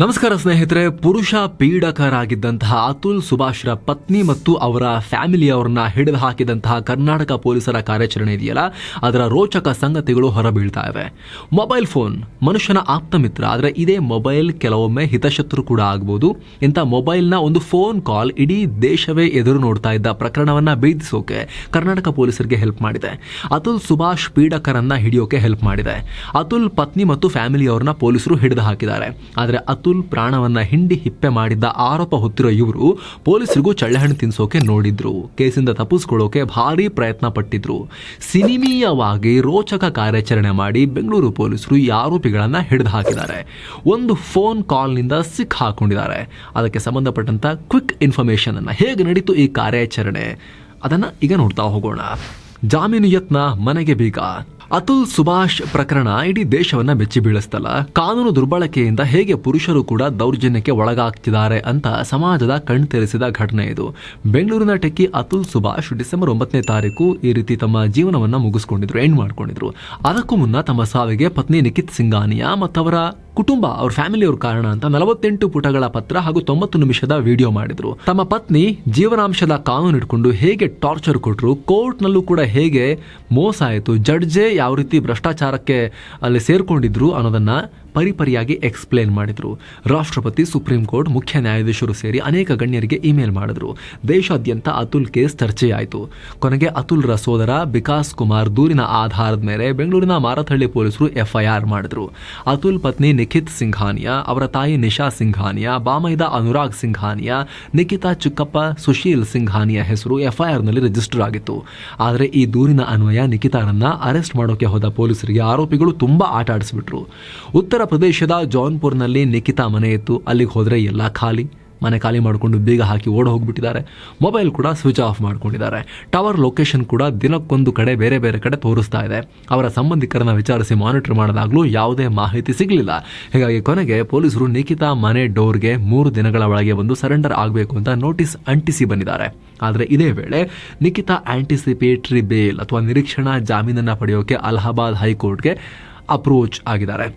ನಮಸ್ಕಾರ ಸ್ನೇಹಿತರೆ, ಪುರುಷ ಪೀಡಕರಾಗಿದ್ದಂತಹ ಅತುಲ್ ಸುಭಾಷ್ರ ಪತ್ನಿ ಮತ್ತು ಅವರ ಫ್ಯಾಮಿಲಿಯವರನ್ನ ಹಿಡಿದು ಹಾಕಿದಂತಹ ಕರ್ನಾಟಕ ಪೊಲೀಸರ ಕಾರ್ಯಾಚರಣೆ ಇದೆಯಲ್ಲ? ಅದರ ರೋಚಕ ಸಂಗತಿಗಳು ಹೊರಬೀಳ್ತಾ ಇವೆ. ಮೊಬೈಲ್ ಫೋನ್, ಮನುಷ್ಯನ ಆಪ್ತ ಮಿತ್ರ ಆದರೆ ಇದೇ ಮೊಬೈಲ್ ಕೆಲವೊಮ್ಮೆ ಹಿತಶತ್ರು ಕೂಡ ಆಗ್ಬೋದು. ಇಂಥ ಮೊಬೈಲ್ನ ಒಂದು ಫೋನ್ ಕಾಲ್ ಇಡೀ ದೇಶವೇ ಎದುರು ನೋಡ್ತಾ ಇದ್ದ ಪ್ರಕರಣವನ್ನ ಭೇದಿಸೋಕೆ ಕರ್ನಾಟಕ ಪೊಲೀಸರಿಗೆ ಹೆಲ್ಪ್ ಮಾಡಿದೆ. ಅತುಲ್ ಸುಭಾಷ್ ಪೀಡಕರನ್ನ ಹಿಡಿಯೋಕೆ ಹೆಲ್ಪ್ ಮಾಡಿದೆ. ಅತುಲ್ ಪತ್ನಿ ಮತ್ತು ಫ್ಯಾಮಿಲಿಯವರನ್ನ ಪೊಲೀಸರು ಹಿಡಿದು ಹಾಕಿದ್ದಾರೆ. ಆದರೆ ಅತುಲ್ ಪ್ರಾಣವನ್ನ ಹಿಂಡಿ ಹಿಪ್ಪೆ ಮಾಡಿದ್ದ ಆರೋಪ ಹೊತ್ತಿರೋ ಇವರು ಪೊಲೀಸರಿಗೂ ಚಳ್ಳೆಹಣ್ಣು ತಿನ್ಸೋಕೆ ನೋಡಿದ್ರು. ಕೇಸಿಂದ ತಪ್ಪಿಸ್ಕೊಳ್ಳೋಕೆ ಭಾರಿ ಪ್ರಯತ್ನ ಪಟ್ಟಿದ್ರು. ಸಿನಿಮೀಯವಾಗಿ ರೋಚಕ ಕಾರ್ಯಾಚರಣೆ ಮಾಡಿ ಬೆಂಗಳೂರು ಪೊಲೀಸರು ಈ ಆರೋಪಿಗಳನ್ನ ಹಿಡಿದು ಹಾಕಿದ್ದಾರೆ. ಒಂದು ಫೋನ್ ಕಾಲ್ನಿಂದ ಸಿಕ್ ಹಾಕೊಂಡಿದ್ದಾರೆ. ಅದಕ್ಕೆ ಸಂಬಂಧಪಟ್ಟಂತ ಕ್ವಿಕ್ ಇನ್ಫಾರ್ಮೇಶನ್ ಅನ್ನ ಹೇಗೆ ನಡೀತು ಈ ಕಾರ್ಯಾಚರಣೆ? ಅದನ್ನ ಈಗ ನೋಡ್ತಾ ಹೋಗೋಣ. ಜಾಮೀನು ಯತ್ನ ಮನೆಗೆ ಬೀಗ. ಅತುಲ್ ಸುಭಾಷ್ ಪ್ರಕರಣ ಇಡೀ ದೇಶವನ್ನ ಬೆಚ್ಚಿ ಬೀಳಿಸ್ತಲ್ಲ. ಕಾನೂನು ದುರ್ಬಳಕೆಯಿಂದ ಹೇಗೆ ಪುರುಷರು ಕೂಡ ದೌರ್ಜನ್ಯಕ್ಕೆ ಒಳಗಾಗ್ತಿದ್ದಾರೆ ಅಂತ ಸಮಾಜದ ಕಣ್ತೆರೆಸಿದ ಘಟನೆ ಇದು. ಬೆಂಗಳೂರಿನ ಟೆಕ್ಕಿ ಅತುಲ್ ಸುಭಾಷ್ ಡಿಸೆಂಬರ್ ಒಂಬತ್ತನೇ ತಾರೀಕು ಈ ರೀತಿ ತಮ್ಮ ಜೀವನವನ್ನ ಮುಗಿಸ್ಕೊಂಡಿದ್ರು, ಎಂಡ್ ಮಾಡ್ಕೊಂಡಿದ್ರು. ಅದಕ್ಕೂ ಮುನ್ನ ತಮ್ಮ ಸಾವಿಗೆ ಪತ್ನಿ ನಿಖಿತ್ ಸಿಂಗಾನಿಯಾ ಮತ್ತವರ ಕುಟುಂಬ, ಅವ್ರ ಫ್ಯಾಮಿಲಿಯವ್ರ ಕಾರಣ ಅಂತ ನಲವತ್ತೆಂಟು ಪುಟಗಳ ಪತ್ರ ಹಾಗೂ ತೊಂಬತ್ತು ನಿಮಿಷದ ವಿಡಿಯೋ ಮಾಡಿದ್ರು. ತಮ್ಮ ಪತ್ನಿ ಜೀವನಾಂಶದ ಕಾನೂನು ಇಟ್ಕೊಂಡು ಹೇಗೆ ಟಾರ್ಚರ್ ಕೊಟ್ಟರು ಕೋರ್ಟ್ನಲ್ಲೂ ಕೂಡ ಹೇಗೆ ಮೋಸ ಆಯಿತು, ಜಡ್ಜೇ ಯಾವ ರೀತಿ ಭ್ರಷ್ಟಾಚಾರಕ್ಕೆ ಅಲ್ಲಿ ಸೇರಿಕೊಂಡಿದ್ರು ಅನ್ನೋದನ್ನ ಪರಿಪರಿಯಾಗಿ ಎಕ್ಸ್ಪ್ಲೇನ್ ಮಾಡಿದ್ರು. ರಾಷ್ಟ್ರಪತಿ, ಸುಪ್ರೀಂ ಕೋರ್ಟ್, ಮುಖ್ಯ ನ್ಯಾಯಾಧೀಶರು ಸೇರಿ ಅನೇಕ ಗಣ್ಯರಿಗೆ ಇಮೇಲ್ ಮಾಡಿದ್ರು. ದೇಶಾದ್ಯಂತ ಅತುಲ್ ಕೇಸ್ ಚರ್ಚೆಯಾಯಿತು. ಕೊನೆಗೆ ಅತುಲ್ರ ಸೋದರ ವಿಕಾಸ್ ಕುಮಾರ್ ದೂರಿನ ಆಧಾರದ ಮೇಲೆ ಬೆಂಗಳೂರಿನ ಮಾರತಹಳ್ಳಿ ಪೊಲೀಸರು ಎಫ್ಐಆರ್ ಮಾಡಿದ್ರು. ಅತುಲ್ ಪತ್ನಿ ನಿಖಿತ್ ಸಿಂಘಾನಿಯಾ, ಅವರ ತಾಯಿ ನಿಶಾ ಸಿಂಘಾನಿಯಾ, ಬಾಮೈದ ಅನುರಾಗ್ ಸಿಂಘಾನಿಯಾ, ನಿಖಿತಾ ಚುಕ್ಕಪ್ಪ, ಸುಶೀಲ್ ಸಿಂಘಾನಿಯಾ ಹೆಸರು ಎಫ್ಐಆರ್ನಲ್ಲಿ ರಿಜಿಸ್ಟರ್ ಆಗಿತ್ತು. ಆದರೆ ಈ ದೂರಿನ ಅನ್ವಯ ನಿಖಿತಾರನ್ನ ಅರೆಸ್ಟ್ ಮಾಡೋಕೆ ಹೋದ ಪೊಲೀಸರಿಗೆ ಆರೋಪಿಗಳು ತುಂಬಾ ಆಟ ಆಡಿಸ್ಬಿಟ್ರು. ಉತ್ತರ ಪ್ರದೇಶದ ಜೌನ್ಪುರ್ನಲ್ಲಿ ನಿಖಿತಾ ಮನೆ ಇತ್ತು. ಅಲ್ಲಿಗೆ ಹೋದರೆ ಎಲ್ಲ ಖಾಲಿ. ಮನೆ ಖಾಲಿ ಮಾಡಿಕೊಂಡು ಬೇಗ ಹಾಕಿ ಓಡ ಹೋಗಿಬಿಟ್ಟಿದ್ದಾರೆ. ಮೊಬೈಲ್ ಕೂಡ ಸ್ವಿಚ್ ಆಫ್ ಮಾಡ್ಕೊಂಡಿದ್ದಾರೆ. ಟವರ್ ಲೊಕೇಶನ್ ಕೂಡ ದಿನಕ್ಕೊಂದು ಕಡೆ ಬೇರೆ ಬೇರೆ ಕಡೆ ತೋರಿಸ್ತಾ ಇದೆ. ಅವರ ಸಂಬಂಧಿಕರನ್ನ ವಿಚಾರಿಸಿ ಮಾನಿಟರ್ ಮಾಡಿದಾಗಲೂ ಯಾವುದೇ ಮಾಹಿತಿ ಸಿಗಲಿಲ್ಲ. ಹೀಗಾಗಿ ಕೊನೆಗೆ ಪೊಲೀಸರು ನಿಖಿತಾ ಮನೆ ಡೋರ್ಗೆ ಮೂರು ದಿನಗಳ ಒಳಗೆ ಬಂದು ಸರೆಂಡರ್ ಆಗಬೇಕು ಅಂತ ನೋಟಿಸ್ ಅಂಟಿಸಿ ಬಂದಿದ್ದಾರೆ. ಆದರೆ ಇದೇ ವೇಳೆ ನಿಖಿತಾ ಆಂಟಿಸಿಪೇಟರಿ ಬೇಲ್ ಅಥವಾ ನಿರೀಕ್ಷಣಾ ಜಾಮೀನನ್ನು ಪಡೆಯೋಕೆ ಅಲಹಾಬಾದ್ ಹೈಕೋರ್ಟ್ಗೆ ಅಪ್ರೋಚ್ ಆಗಿದ್ದಾರೆ.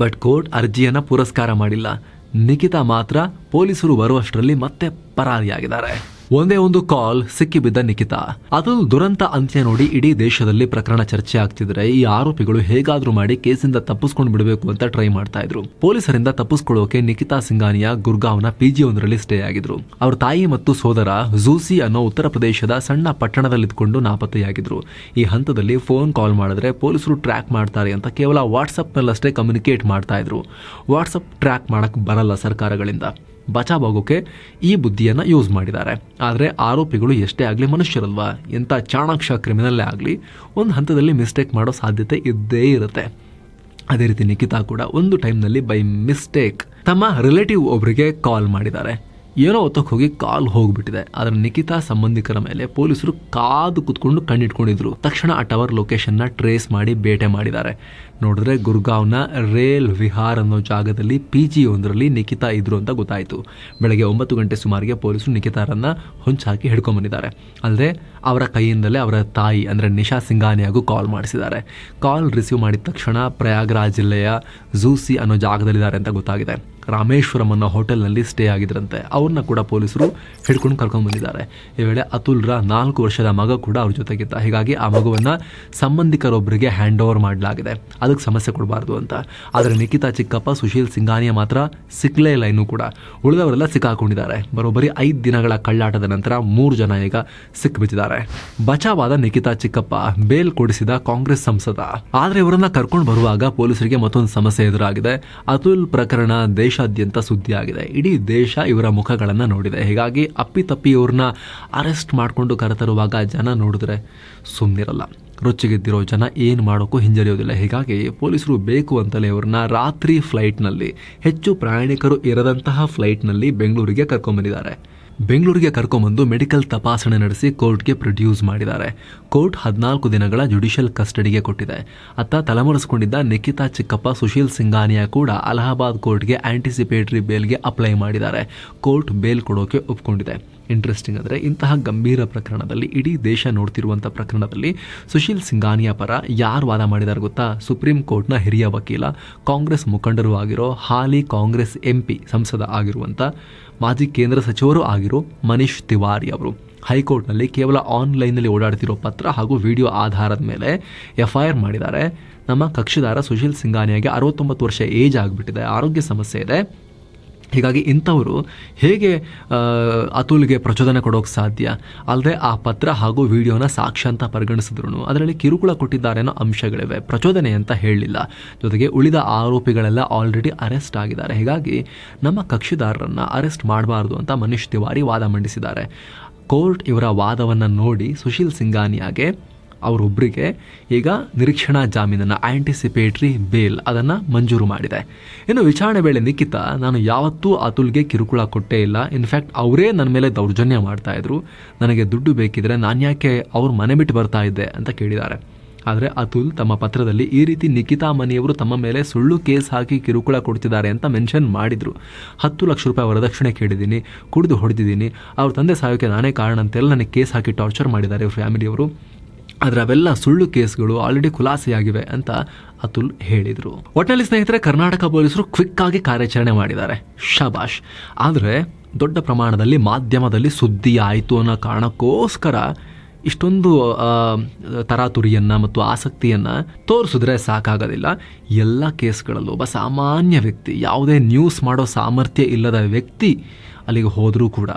ಬಟ್ ಕೋರ್ಟ್ ಅರ್ಜಿಯನ್ನು ಪುರಸ್ಕಾರ ಮಾಡಿಲ್ಲ. ನಿಖಿತಾ ಮಾತ್ರ ಪೊಲೀಸರು ಬರುವಷ್ಟರಲ್ಲಿ ಮತ್ತೆ ಪರಾರಿಯಾಗಿದ್ದಾರೆ. ಒಂದೇ ಒಂದು ಕಾಲ್ ಸಿಕ್ಕಿಬಿದ್ದ ನಿಖಿತಾ. ಅದು ದುರಂತ ಅಂತ್ಯ ನೋಡಿ ಇಡೀ ದೇಶದಲ್ಲಿ ಪ್ರಕರಣ ಚರ್ಚೆ ಆಗ್ತಿದ್ರೆ ಈ ಆರೋಪಿಗಳು ಹೇಗಾದ್ರೂ ಮಾಡಿ ಕೇಸಿಂದ ತಪ್ಪಿಸ್ಕೊಂಡು ಬಿಡಬೇಕು ಅಂತ ಟ್ರೈ ಮಾಡ್ತಾ ಇದ್ರು. ಪೊಲೀಸರಿಂದ ತಪ್ಪಿಸ್ಕೊಳ್ಳೋಕೆ ನಿಖಿತಾ ಸಿಂಗಾನಿಯಾ ಗುರ್ಗಾವ್ನ ಪಿಜಿ ಒಂದರಲ್ಲಿ ಸ್ಟೇ ಆಗಿದ್ರು. ಅವ್ರ ತಾಯಿ ಮತ್ತು ಸೋದರ ಝೂಸಿ ಅನ್ನೋ ಉತ್ತರ ಪ್ರದೇಶದ ಸಣ್ಣ ಪಟ್ಟಣದಲ್ಲಿದ್ದುಕೊಂಡು ನಾಪತ್ತೆಯಾಗಿದ್ರು. ಈ ಹಂತದಲ್ಲಿ ಫೋನ್ ಕಾಲ್ ಮಾಡಿದ್ರೆ ಪೊಲೀಸರು ಟ್ರ್ಯಾಕ್ ಮಾಡ್ತಾರೆ ಅಂತ ಕೇವಲ ವಾಟ್ಸಪ್ನಲ್ಲಷ್ಟೇ ಕಮ್ಯುನಿಕೇಟ್ ಮಾಡ್ತಾ ಇದ್ರು. ವಾಟ್ಸಪ್ ಟ್ರ್ಯಾಕ್ ಮಾಡಕ್ ಬರಲ್ಲ ಸರ್ಕಾರಗಳಿಂದ. ಬಚಾವಾಗೋಕೆ ಈ ಬುದ್ಧಿಯನ್ನು ಯೂಸ್ ಮಾಡಿದ್ದಾರೆ. ಆದರೆ ಆರೋಪಿಗಳು ಎಷ್ಟೇ ಆಗಲಿ ಮನುಷ್ಯರಲ್ವಾ? ಎಂಥ ಚಾಣಾಕ್ಷ ಕ್ರಿಮಿನಲ್ಲೇ ಆಗಲಿ ಒಂದು ಹಂತದಲ್ಲಿ ಮಿಸ್ಟೇಕ್ ಮಾಡೋ ಸಾಧ್ಯತೆ ಇದ್ದೇ ಇರುತ್ತೆ. ಅದೇ ರೀತಿ ನಿಖಿತಾ ಕೂಡ ಒಂದು ಟೈಮ್ನಲ್ಲಿ ಬೈ ಮಿಸ್ಟೇಕ್ ತಮ್ಮ ರಿಲೇಟಿವ್ ಒಬ್ಬರಿಗೆ ಕಾಲ್ ಮಾಡಿದ್ದಾರೆ. ಏನೋ ಹೊತ್ತಕ್ಕೆ ಹೋಗಿ ಕಾಲ್ ಹೋಗಿಬಿಟ್ಟಿದೆ. ಆದರೆ ನಿಖಿತಾ ಸಂಬಂಧಿಕರ ಮೇಲೆ ಪೊಲೀಸರು ಕಾದು ಕುತ್ಕೊಂಡು ಕಣ್ಣಿಟ್ಕೊಂಡಿದ್ರು. ತಕ್ಷಣ ಆ ಟವರ್ ಲೊಕೇಶನ್ನ ಟ್ರೇಸ್ ಮಾಡಿ ಬೇಟೆ ಮಾಡಿದ್ದಾರೆ. ನೋಡಿದ್ರೆ ಗುರ್ಗಾವ್ನ ರೇಲ್ ವಿಹಾರ್ ಅನ್ನೋ ಜಾಗದಲ್ಲಿ ಪಿ ಜಿ ಒಂದರಲ್ಲಿ ನಿಖಿತಾ ಇದ್ರು ಅಂತ ಗೊತ್ತಾಯಿತು. ಬೆಳಗ್ಗೆ ಒಂಬತ್ತು ಗಂಟೆ ಸುಮಾರಿಗೆ ಪೊಲೀಸರು ನಿಖಿತಾರನ್ನ ಹೊಂಚಾಕಿ ಹಿಡ್ಕೊಂಡ್ಬಂದಿದ್ದಾರೆ ಅಲ್ಲದೆ ಅವರ ಕೈಯಿಂದಲೇ ಅವರ ತಾಯಿ, ಅಂದರೆ ನಿಶಾ ಸಿಂಗಾನಿಯಾಗೂ ಕಾಲ್ ಮಾಡಿಸಿದ್ದಾರೆ. ಕಾಲ್ ರಿಸೀವ್ ಮಾಡಿದ ತಕ್ಷಣ ಪ್ರಯಾಗ್ರಾಜ್ ಜಿಲ್ಲೆಯ ಝೂಸಿ ಅನ್ನೋ ಜಾಗದಲ್ಲಿದ್ದಾರೆ ಅಂತ ಗೊತ್ತಾಗಿದೆ. ರಾಮೇಶ್ವರಂ ಅನ್ನೋ ಹೋಟೆಲ್ನಲ್ಲಿ ಸ್ಟೇ ಆಗಿದ್ರಂತೆ. ಅವ್ರನ್ನ ಕೂಡ ಪೊಲೀಸರು ಹಿಡ್ಕೊಂಡು ಕರ್ಕೊಂಡು ಬಂದಿದ್ದಾರೆ. ಈ ವೇಳೆ ಅತುಲ್ರ ನಾಲ್ಕು ವರ್ಷದ ಮಗ ಕೂಡ ಅವ್ರ ಜೊತೆಗಿದ್ದ. ಹೀಗಾಗಿ ಆ ಮಗುವನ್ನು ಸಂಬಂಧಿಕರೊಬ್ಬರಿಗೆ ಹ್ಯಾಂಡ್ ಓವರ್ ಮಾಡಲಾಗಿದೆ ಅದಕ್ಕೆ ಸಮಸ್ಯೆ ಕೊಡಬಾರ್ದು ಅಂತ. ಆದರೆ ನಿಖಿತಾ ಚಿಕ್ಕಪ್ಪ, ಸುಶೀಲ್ ಸಿಂಗಾನಿಯ ಮಾತ್ರ ಸಿಕ್ಕಲೇ ಇಲ್ಲ ಇನ್ನೂ ಕೂಡ. ಉಳಿದವರೆಲ್ಲ ಸಿಕ್ಕಾಕೊಂಡಿದ್ದಾರೆ. ಬರೋಬ್ಬರಿ ಐದು ದಿನಗಳ ಕಳ್ಳಾಟದ ನಂತರ ಮೂರು ಜನ ಈಗ ಸಿಕ್ಕಿಬಿಟ್ಟಿದ್ದಾರೆ ಬಚಾವಾದ ನಿಖಿತಾ ಚಿಕ್ಕಪ್ಪ ಬೇಲ್ ಕೊಡಿಸಿದ ಕಾಂಗ್ರೆಸ್ ಸಂಸದ. ಆದರೆ ಇವರನ್ನ ಕರ್ಕೊಂಡು ಬರುವಾಗ ಪೊಲೀಸರಿಗೆ ಮತ್ತೊಂದು ಸಮಸ್ಯೆ ಎದುರಾಗಿದೆ. ಅತುಲ್ ಪ್ರಕರಣ ದೇಶಾದ್ಯಂತ ಸುದ್ದಿಯಾಗಿದೆ. ಇಡೀ ದೇಶ ಇವರ ಮುಖಗಳನ್ನು ನೋಡಿದೆ. ಹೀಗಾಗಿ ಅಪ್ಪಿತಪ್ಪಿ ಇವ್ರನ್ನ ಅರೆಸ್ಟ್ ಮಾಡಿಕೊಂಡು ಕರೆತರುವಾಗ ಜನ ನೋಡಿದ್ರೆ ಸುಮ್ಮನಿರಲ್ಲ ರೊಚ್ಚಿಗೆದ್ದಿರೋ ಜನ ಏನು ಮಾಡೋಕ್ಕೂ ಹಿಂಜರಿಯೋದಿಲ್ಲ. ಹೀಗಾಗಿ ಪೊಲೀಸರು ಬೇಕು ಅಂತಲೇ ಅವ್ರನ್ನ ರಾತ್ರಿ ಫ್ಲೈಟ್ನಲ್ಲಿ, ಹೆಚ್ಚು ಪ್ರಯಾಣಿಕರು ಇರದಂತಹ ಫ್ಲೈಟ್ನಲ್ಲಿ ಬೆಂಗಳೂರಿಗೆ ಕರ್ಕೊಂಬಂದಿದ್ದಾರೆ. ಬೆಂಗಳೂರಿಗೆ ಕರ್ಕೊಂಬಂದು ಮೆಡಿಕಲ್ ತಪಾಸಣೆ ನಡೆಸಿ ಕೋರ್ಟ್ಗೆ ಪ್ರೊಡ್ಯೂಸ್ ಮಾಡಿದ್ದಾರೆ. ಕೋರ್ಟ್ ಹದಿನಾಲ್ಕು ದಿನಗಳ ಜುಡಿಷಿಯಲ್ ಕಸ್ಟಡಿಗೆ ಕೊಟ್ಟಿದೆ. ಅತ್ತ ತಲೆಮರೆಸಿಕೊಂಡಿದ್ದ ನಿಖಿತಾ ಚಿಕ್ಕಪ್ಪ, ಸುಶೀಲ್ ಸಿಂಗಾನಿಯಾ ಕೂಡ ಅಲಹಾಬಾದ್ ಕೋರ್ಟ್ಗೆ ಆಂಟಿಸಿಪೇಟರಿ ಬೇಲ್ಗೆ ಅಪ್ಲೈ ಮಾಡಿದ್ದಾರೆ. ಕೋರ್ಟ್ ಬೇಲ್ ಕೊಡೋಕೆ ಒಪ್ಕೊಂಡಿದೆ. ಇಂಟ್ರೆಸ್ಟಿಂಗ್ ಅಂದರೆ ಇಂತಹ ಗಂಭೀರ ಪ್ರಕರಣದಲ್ಲಿ ಇಡೀ ದೇಶ ನೋಡ್ತಿರುವಂಥ ಪ್ರಕರಣದಲ್ಲಿ ಸುಶೀಲ್ ಸಿಂಗಾನಿಯಾ ಪರ ಯಾರು ವಾದ ಮಾಡಿದ್ದಾರೆ ಗೊತ್ತಾ? ಸುಪ್ರೀಂ ಕೋರ್ಟ್ನ ಹಿರಿಯ ವಕೀಲ, ಕಾಂಗ್ರೆಸ್ ಮುಖಂಡರು ಆಗಿರೋ ಹಾಲಿ ಕಾಂಗ್ರೆಸ್ ಎಂ ಪಿ ಸಂಸದ ಆಗಿರುವಂಥ ಮಾಜಿ ಕೇಂದ್ರ ಸಚಿವರು ಆಗಿರೋ ಮನೀಶ್ ತಿವಾರಿ ಅವರು. ಹೈಕೋರ್ಟ್ನಲ್ಲಿ ಕೇವಲ ಆನ್ಲೈನ್ನಲ್ಲಿ ಓಡಾಡ್ತಿರೋ ಪತ್ರ ಹಾಗೂ ವಿಡಿಯೋ ಆಧಾರದ ಮೇಲೆ ಎಫ್ ಐ ಆರ್ ಮಾಡಿದ್ದಾರೆ. ನಮ್ಮ ಕಕ್ಷಿದಾರ ಸುಶೀಲ್ ಸಿಂಗಾನಿಯಾಗೆ ಅರವತ್ತೊಂಬತ್ತು ವರ್ಷ ಏಜ್ ಆಗಿಬಿಟ್ಟಿದೆ. ಆರೋಗ್ಯ ಸಮಸ್ಯೆ ಇದೆ. ಹೀಗಾಗಿ ಇಂಥವರು ಹೇಗೆ ಅತುಲ್ಗೆ ಪ್ರಚೋದನೆ ಕೊಡೋಕೆ ಸಾಧ್ಯ? ಅಲ್ಲದೆ ಆ ಪತ್ರ ಹಾಗೂ ವಿಡಿಯೋನ ಸಾಕ್ಷ್ಯ ಅಂತ ಪರಿಗಣಿಸಿದ್ರು ಅದರಲ್ಲಿ ಕಿರುಕುಳ ಕೊಟ್ಟಿದ್ದಾರೆ ಅನ್ನೋ ಅಂಶಗಳಿವೆ. ಪ್ರಚೋದನೆ ಅಂತ ಹೇಳಲಿಲ್ಲ. ಜೊತೆಗೆ ಉಳಿದ ಆರೋಪಿಗಳೆಲ್ಲ ಆಲ್ರೆಡಿ ಅರೆಸ್ಟ್ ಆಗಿದ್ದಾರೆ. ಹೀಗಾಗಿ ನಮ್ಮ ಕಕ್ಷಿದಾರರನ್ನು ಅರೆಸ್ಟ್ ಮಾಡಬಾರ್ದು ಅಂತ ಮನೀಶ್ ತಿವಾರಿ ವಾದ ಮಂಡಿಸಿದ್ದಾರೆ. ಕೋರ್ಟ್ ಇವರ ವಾದವನ್ನು ನೋಡಿ ಸುಶೀಲ್ ಸಿಂಗಾನಿಯಾಗೆ ಅವರೊಬ್ಬರಿಗೆ ಈಗ ನಿರೀಕ್ಷಣಾ ಜಾಮೀನನ್ನು ಆ್ಯಂಟಿಸಿಪೇಟ್ರಿ ಬೇಲ್ ಅದನ್ನು ಮಂಜೂರು ಮಾಡಿದೆ. ಇನ್ನು ವಿಚಾರಣೆ ವೇಳೆ ನಿಖಿತ, ನಾನು ಯಾವತ್ತೂ ಅತುಲ್ಗೆ ಕಿರುಕುಳ ಕೊಟ್ಟೇ ಇಲ್ಲ. ಇನ್ಫ್ಯಾಕ್ಟ್ ಅವರೇ ನನ್ನ ಮೇಲೆ ದೌರ್ಜನ್ಯ ಮಾಡ್ತಾಯಿದ್ರು ನನಗೆ ದುಡ್ಡು ಬೇಕಿದ್ರೆ ನಾನು ಯಾಕೆ ಅವ್ರ ಮನೆ ಬಿಟ್ಟು ಬರ್ತಾ ಇದ್ದೆ? ಅಂತ ಕೇಳಿದ್ದಾರೆ. ಆದರೆ ಅತುಲ್ ತಮ್ಮ ಪತ್ರದಲ್ಲಿ ಈ ರೀತಿ ನಿಖಿತಾ ಮನೆಯವರು ತಮ್ಮ ಮೇಲೆ ಸುಳ್ಳು ಕೇಸ್ ಹಾಕಿ ಕಿರುಕುಳ ಕೊಡ್ತಿದ್ದಾರೆ ಅಂತ ಮೆನ್ಷನ್ ಮಾಡಿದರು. ಹತ್ತು ಲಕ್ಷ ರೂಪಾಯಿ ವರದಕ್ಷಿಣೆ ಕೇಳಿದ್ದೀನಿ, ಕುಡಿದು ಹೊಡೆದಿದ್ದೀನಿ. ಅವ್ರ ತಂದೆ ಸಾಯೋಕ್ಕೆ ನಾನೇ ಕಾರಣ ಅಂತೆಲ್ಲ ನನಗೆ ಕೇಸ್ ಹಾಕಿ ಟಾರ್ಚರ್ ಮಾಡಿದ್ದಾರೆ ಇವ್ರ ಫ್ಯಾಮಿಲಿಯವರು. ಆದರೆ ಅವೆಲ್ಲ ಸುಳ್ಳು ಕೇಸ್ಗಳು ಆಲ್ರೆಡಿ ಖುಲಾಸೆಯಾಗಿವೆ ಅಂತ ಅತುಲ್ ಹೇಳಿದರು. ಒಟ್ಟಿನಲ್ಲಿ ಸ್ನೇಹಿತರೆ, ಕರ್ನಾಟಕ ಪೊಲೀಸರು ಕ್ವಿಕ್ ಆಗಿ ಕಾರ್ಯಾಚರಣೆ ಮಾಡಿದ್ದಾರೆ. ಶಬಾಷ್. ಆದರೆ ದೊಡ್ಡ ಪ್ರಮಾಣದಲ್ಲಿ ಮಾಧ್ಯಮದಲ್ಲಿ ಸುದ್ದಿ ಆಯಿತು ಅನ್ನೋ ಕಾರಣಕ್ಕೋಸ್ಕರ ಇಷ್ಟೊಂದು ತರಾತುರಿಯನ್ನು ಮತ್ತು ಆಸಕ್ತಿಯನ್ನು ತೋರಿಸಿದ್ರೆ ಸಾಕಾಗೋದಿಲ್ಲ. ಎಲ್ಲ ಕೇಸ್ಗಳಲ್ಲೂ ಒಬ್ಬ ಸಾಮಾನ್ಯ ವ್ಯಕ್ತಿ, ಯಾವುದೇ ನ್ಯೂಸ್ ಮಾಡೋ ಸಾಮರ್ಥ್ಯ ಇಲ್ಲದ ವ್ಯಕ್ತಿ ಅಲ್ಲಿಗೆ ಹೋದರೂ ಕೂಡ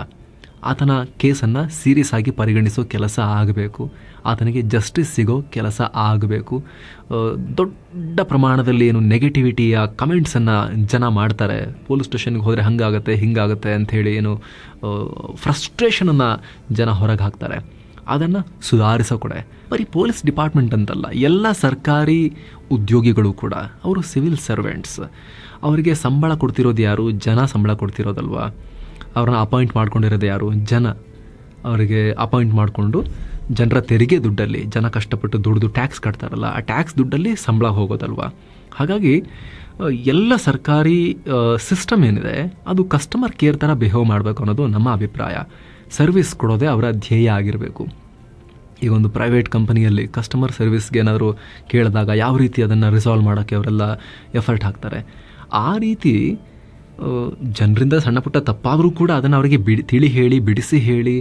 ಆತನ ಕೇಸನ್ನು ಸೀರಿಯಸ್ ಆಗಿ ಪರಿಗಣಿಸೋ ಕೆಲಸ ಆಗಬೇಕು. ಆತನಿಗೆ ಜಸ್ಟಿಸ್ ಸಿಗೋ ಕೆಲಸ ಆಗಬೇಕು. ದೊಡ್ಡ ಪ್ರಮಾಣದಲ್ಲಿ ಏನು ನೆಗೆಟಿವಿಟಿಯ ಕಮೆಂಟ್ಸನ್ನು ಜನ ಮಾಡ್ತಾರೆ. ಪೊಲೀಸ್ ಸ್ಟೇಷನ್ಗೆ ಹೋದರೆ ಹಂಗಾಗುತ್ತೆ, ಹಿಂಗಾಗುತ್ತೆ ಅಂಥೇಳಿ ಏನು ಫ್ರಸ್ಟ್ರೇಷನನ್ನು ಜನ ಹೊರಗೆ ಹಾಕ್ತಾರೆ. ಅದನ್ನು ಸುಧಾರಿಸೋ ಕೊಡೆ. ಬರೀ ಪೊಲೀಸ್ ಡಿಪಾರ್ಟ್ಮೆಂಟ್ ಅಂತಲ್ಲ, ಎಲ್ಲ ಸರ್ಕಾರಿ ಉದ್ಯೋಗಿಗಳು ಕೂಡ, ಅವರು ಸಿವಿಲ್ ಸರ್ವೆಂಟ್ಸ್ ಅವರಿಗೆ ಸಂಬಳ ಕೊಡ್ತಿರೋದು ಯಾರು? ಜನ ಸಂಬಳ ಕೊಡ್ತಿರೋದಲ್ವಾ? ಅವ್ರನ್ನ ಅಪಾಯಿಂಟ್ ಮಾಡ್ಕೊಂಡಿರೋದು ಯಾರು? ಜನ. ಅವರಿಗೆ ಅಪಾಯಿಂಟ್ ಮಾಡಿಕೊಂಡು ಜನರ ತೆರಿಗೆ ದುಡ್ಡಲ್ಲಿ, ಜನ ಕಷ್ಟಪಟ್ಟು ದುಡ್ದು ಟ್ಯಾಕ್ಸ್ ಕಟ್ತಾರಲ್ಲ, ಆ ಟ್ಯಾಕ್ಸ್ ದುಡ್ಡಲ್ಲಿ ಸಂಬಳ ಹೋಗೋದಲ್ವ? ಹಾಗಾಗಿ ಎಲ್ಲ ಸರ್ಕಾರಿ ಸಿಸ್ಟಮ್ ಏನಿದೆ, ಅದು ಕಸ್ಟಮರ್ ಕೇರ್ ಥರ ಬಿಹೇವ್ ಮಾಡಬೇಕು ಅನ್ನೋದು ನಮ್ಮ ಅಭಿಪ್ರಾಯ. ಸರ್ವಿಸ್ ಕೊಡೋದೇ ಅವರ ಧ್ಯೇಯ ಆಗಿರಬೇಕು. ಈಗ ಒಂದು ಪ್ರೈವೇಟ್ ಕಂಪನಿಯಲ್ಲಿ ಕಸ್ಟಮರ್ ಸರ್ವಿಸ್ಗೆ ಏನಾದರೂ ಕೇಳಿದಾಗ ಯಾವ ರೀತಿ ಅದನ್ನು ರಿಸಾಲ್ವ್ ಮಾಡೋಕ್ಕೆ ಅವರೆಲ್ಲ ಎಫರ್ಟ್ ಹಾಕ್ತಾರೆ? ಆ ರೀತಿ ಜನರಿಂದ ಸಣ್ಣ ಪುಟ್ಟ ತಪ್ಪಾದರೂ ಕೂಡ ಅದನ್ನು ಅವರಿಗೆ ಬಿಡಿ, ತಿಳಿ ಹೇಳಿ, ಬಿಡಿಸಿ ಹೇಳಿ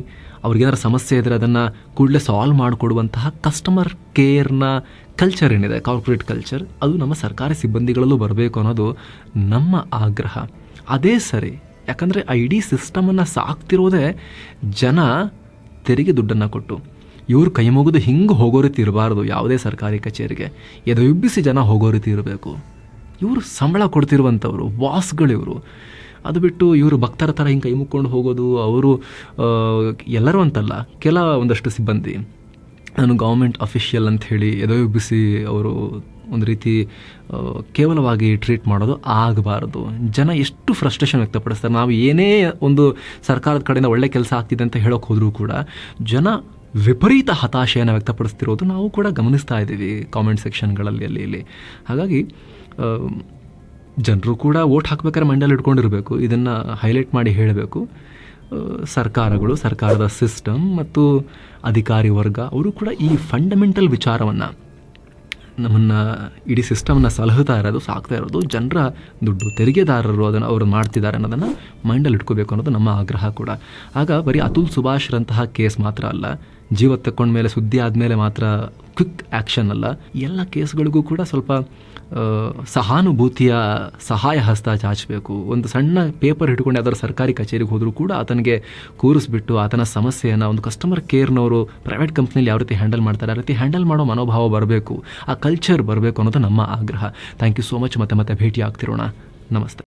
ಅವ್ರಿಗೇನಾದ್ರು ಸಮಸ್ಯೆ ಇದ್ದರೆ ಅದನ್ನು ಕೂಡಲೇ ಸಾಲ್ವ್ ಮಾಡಿಕೊಡುವಂತಹ ಕಸ್ಟಮರ್ ಕೇರ್ನ ಕಲ್ಚರ್ ಏನಿದೆ ಕಾರ್ಪೊರೇಟ್ ಕಲ್ಚರ್ ಅದು ನಮ್ಮ ಸರ್ಕಾರಿ ಸಿಬ್ಬಂದಿಗಳಲ್ಲೂ ಬರಬೇಕು ಅನ್ನೋದು ನಮ್ಮ ಆಗ್ರಹ. ಅದೇ ಸರಿ, ಯಾಕಂದರೆ ಆ ಡಿ ಸಿಸ್ಟಮನ್ನು ಸಾಕ್ತಿರೋದೇ ಜನ ತೆರಿಗೆ ದುಡ್ಡನ್ನು ಕೊಟ್ಟು. ಇವರು ಕೈ ಮುಗಿದು ಹಿಂಗೆ ಹೋಗೋ ರೀತಿ ಇರಬಾರ್ದು ಯಾವುದೇ ಸರ್ಕಾರಿ ಕಚೇರಿಗೆ. ಎದೆಯುಬ್ಬಿಸಿ ಜನ ಹೋಗೋ ರೀತಿ ಇರಬೇಕು. ಇವರು ಸಂಬಳ ಕೊಡ್ತಿರುವಂಥವ್ರು ಬಾಸ್ಗಳಿವರು ಅದು ಬಿಟ್ಟು ಇವರು ಭಕ್ತರ ಥರ ಹಿಂಗೆ ಕೈ ಮುಕ್ಕೊಂಡು ಹೋಗೋದು, ಅವರು ಎಲ್ಲರೂ ಅಂತಲ್ಲ, ಕೆಲ ಒಂದಷ್ಟು ಸಿಬ್ಬಂದಿ. ನಾನು ಗೌರ್ಮೆಂಟ್ ಅಫಿಷಿಯಲ್ ಅಂತ ಹೇಳಿ ಎದೆಯುಬ್ಬಿಸಿ ಅವರು ಒಂದು ರೀತಿ ಕೇವಲವಾಗಿ ಟ್ರೀಟ್ ಮಾಡೋದು ಆಗಬಾರ್ದು. ಜನ ಎಷ್ಟು ಫ್ರಸ್ಟ್ರೇಷನ್ ವ್ಯಕ್ತಪಡಿಸ್ತಾರೆ. ನಾವು ಏನೇ ಒಂದು ಸರ್ಕಾರದ ಕಡೆಯಿಂದ ಒಳ್ಳೆ ಕೆಲಸ ಆಗ್ತಿದೆ ಅಂತ ಹೇಳೋಕೆ ಹೋದರೂ ಕೂಡ ಜನ ವಿಪರೀತ ಹತಾಶೆಯನ್ನು ವ್ಯಕ್ತಪಡಿಸ್ತಿರೋದು ನಾವು ಕೂಡ ಗಮನಿಸ್ತಾ ಇದ್ದೀವಿ ಕಾಮೆಂಟ್ ಸೆಕ್ಷನ್ಗಳಲ್ಲಿ ಅಲ್ಲಿ, ಇಲ್ಲಿ. ಹಾಗಾಗಿ ಜನರು ಕೂಡ ವೋಟ್ ಹಾಕ್ಬೇಕಾದ್ರೆ ಮಂಡ್ಯಲ್ಲಿ ಇಟ್ಕೊಂಡಿರಬೇಕು. ಇದನ್ನು ಹೈಲೈಟ್ ಮಾಡಿ ಹೇಳಬೇಕು. ಸರ್ಕಾರಗಳು, ಸರ್ಕಾರದ ಸಿಸ್ಟಮ್ ಮತ್ತು ಅಧಿಕಾರಿ ವರ್ಗ, ಅವರು ಕೂಡ ಈ ಫಂಡಮೆಂಟಲ್ ವಿಚಾರವನ್ನು, ನಮ್ಮನ್ನು ಇಡೀ ಸಿಸ್ಟಮ್ನ ಸಲಹುತ್ತಾ ಇರೋದು, ಸಾಕ್ತಾ ಇರೋದು, ಜನರ ದುಡ್ಡು ತೆರಿಗೆದಾರರು ಅದನ್ನು ಅವರು ಮಾಡ್ತಿದ್ದಾರೆ ಅನ್ನೋದನ್ನು ಮೈಂಡಲ್ಲಿ ಇಟ್ಕೋಬೇಕು ಅನ್ನೋದು ನಮ್ಮ ಆಗ್ರಹ ಕೂಡ. ಆಗ ಬರೀ ಅತುಲ್ ಸುಭಾಷ್ರಂತಹ ಕೇಸ್ ಮಾತ್ರ ಅಲ್ಲ ಜೀವ ತಕ್ಕೊಂಡ ಮೇಲೆ, ಸುದ್ದಿ ಆದಮೇಲೆ ಮಾತ್ರ ಕ್ವಿಕ್ ಆ್ಯಕ್ಷನ್ ಅಲ್ಲ. ಎಲ್ಲ ಕೇಸ್ಗಳಿಗೂ ಕೂಡ ಸ್ವಲ್ಪ ಸಹಾನುಭೂತಿಯ ಸಹಾಯ ಹಸ್ತ ಚಾಚಬೇಕು. ಒಂದು ಸಣ್ಣ ಪೇಪರ್ ಹಿಡ್ಕೊಂಡು ಯಾವ್ದಾದ್ರು ಸರ್ಕಾರಿ ಕಚೇರಿಗೆ ಹೋದರೂ ಕೂಡ ಆತನಿಗೆ ಕೂರಿಸ್ಬಿಟ್ಟು ಆತನ ಸಮಸ್ಯೆಯನ್ನು ಒಂದು ಕಸ್ಟಮರ್ ಕೇರ್ನವರು ಪ್ರೈವೇಟ್ ಕಂಪ್ನಿಲಿ ಯಾವ ರೀತಿ ಹ್ಯಾಂಡಲ್ ಮಾಡ್ತಾರೆ, ಆ ರೀತಿ ಹ್ಯಾಂಡಲ್ ಮಾಡೋ ಮನೋಭಾವ ಬರಬೇಕು. ಆ ಕಲ್ಚರ್ ಬರಬೇಕು ಅನ್ನೋದು ನಮ್ಮ ಆಗ್ರಹ. ಥ್ಯಾಂಕ್ ಯು ಸೋ ಮಚ್ ಮತ್ತೆ ಮತ್ತೆ ಭೇಟಿ ಆಗ್ತಿರೋಣ ನಮಸ್ತೆ.